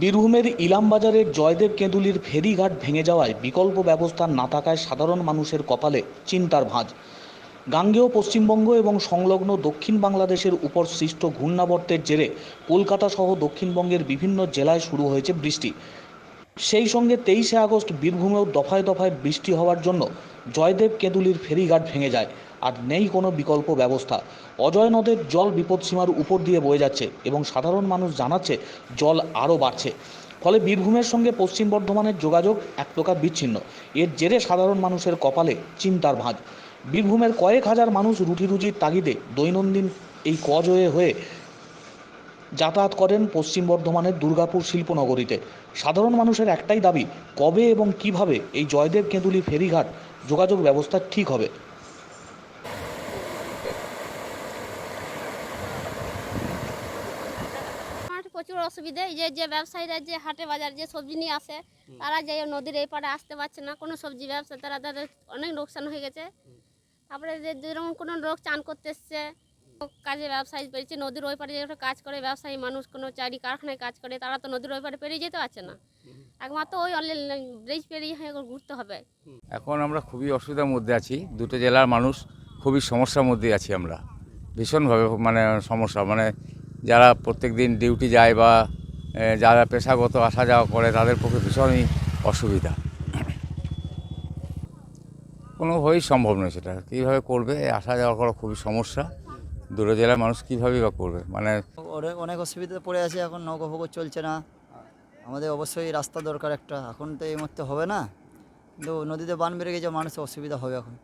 বীরভূমের ইলামবাজারের জয়দেব কেঁদুলির ফেরিঘাট ভেঙে যাওয়ায় বিকল্প ব্যবস্থা না থাকায় সাধারণ মানুষের কপালে চিন্তার ভাঁজ। গাঙ্গেয় পশ্চিমবঙ্গ এবং সংলগ্ন দক্ষিণ বাংলাদেশের উপর সৃষ্ট ঘূর্ণাবর্তের জেরে কলকাতা সহ দক্ষিণবঙ্গের বিভিন্ন জেলায় শুরু হয়েছে বৃষ্টি। সেই সঙ্গে তেইশে আগস্ট বীরভূমেও দফায় দফায় বৃষ্টি হওয়ার জন্য জয়দেব কেঁদুলির ফেরিঘাট ভেঙে যায়। আর নেই কোনো বিকল্প ব্যবস্থা। অজয় নদের জল বিপদসীমার উপর দিয়ে বয়ে যাচ্ছে এবং সাধারণ মানুষ জানাচ্ছে জল আরও বাড়ছে। ফলে বীরভূমের সঙ্গে পশ্চিম বর্ধমানের যোগাযোগ এক প্রকার বিচ্ছিন্ন। এর জেরে সাধারণ মানুষের কপালে চিন্তার ভাঁজ। বীরভূমের কয়েক হাজার মানুষ রুটি রুজির তাগিদে দৈনন্দিন এই কজয়ে হয়ে যাতায়াত করেন পশ্চিম বর্ধমানের দুর্গাপুর শিল্পনগরীতে। সাধারণ মানুষের একটাই দাবি, কবে এবং কীভাবে এই জয়দেব কেঁদুলি ফেরিঘাট যোগাযোগ ব্যবস্থা ঠিক হবে আমার প্রচুর অসুবিধা। এই যে যে ব্যবসায়ীরা যে হাটে বাজার যে সবজি নিয়ে আসে তারা যে নদীর এই পাড়ে আসতে পারছে না। কোনো সবজি ব্যবসা তারা তাদের অনেক লোকসান হয়ে গেছে। তারপরে যে যেরকম কোনো লোক চান করতে এসছে কাজে ব্যবসায়ী পেরেছে নদীর ওই পাড়ে যেটা কাজ করে ব্যবসায়ী মানুষ কোনো চারি কারখানায় কাজ করে তারা তো নদীর ওই পাড়ে পেরিয়ে যেতে পারছে না। একমাত্র ওই ব্রিজ পেরিয়ে হয়ে ঘুরতে হবে। এখন আমরা খুবই অসুবিধার মধ্যে আছি। দুটো জেলার মানুষ খুবই সমস্যার মধ্যে আছি আমরা। ভীষণভাবে মানে সমস্যা মানে যারা প্রত্যেক দিন ডিউটি যায় বা যারা পেশাগত আসা যাওয়া করে, তাদের পক্ষে ভীষণই অসুবিধা। কোনোভাবেই সম্ভব নয় সেটা। কীভাবে করবে, আসা যাওয়া করা খুবই সমস্যা। দূরে জেলার মানুষ কীভাবেই বা করবে? মানে অনেক অনেক অসুবিধাতে পড়ে আছে, এখন নৌকা ফৌকো চলছে না। আমাদের অবশ্যই রাস্তা দরকার একটা। এখন তো এই মুহূর্তে হবে না। কিন্তু নদীতে বান বেড়ে গেছে, মানুষের অসুবিধা হবে এখন।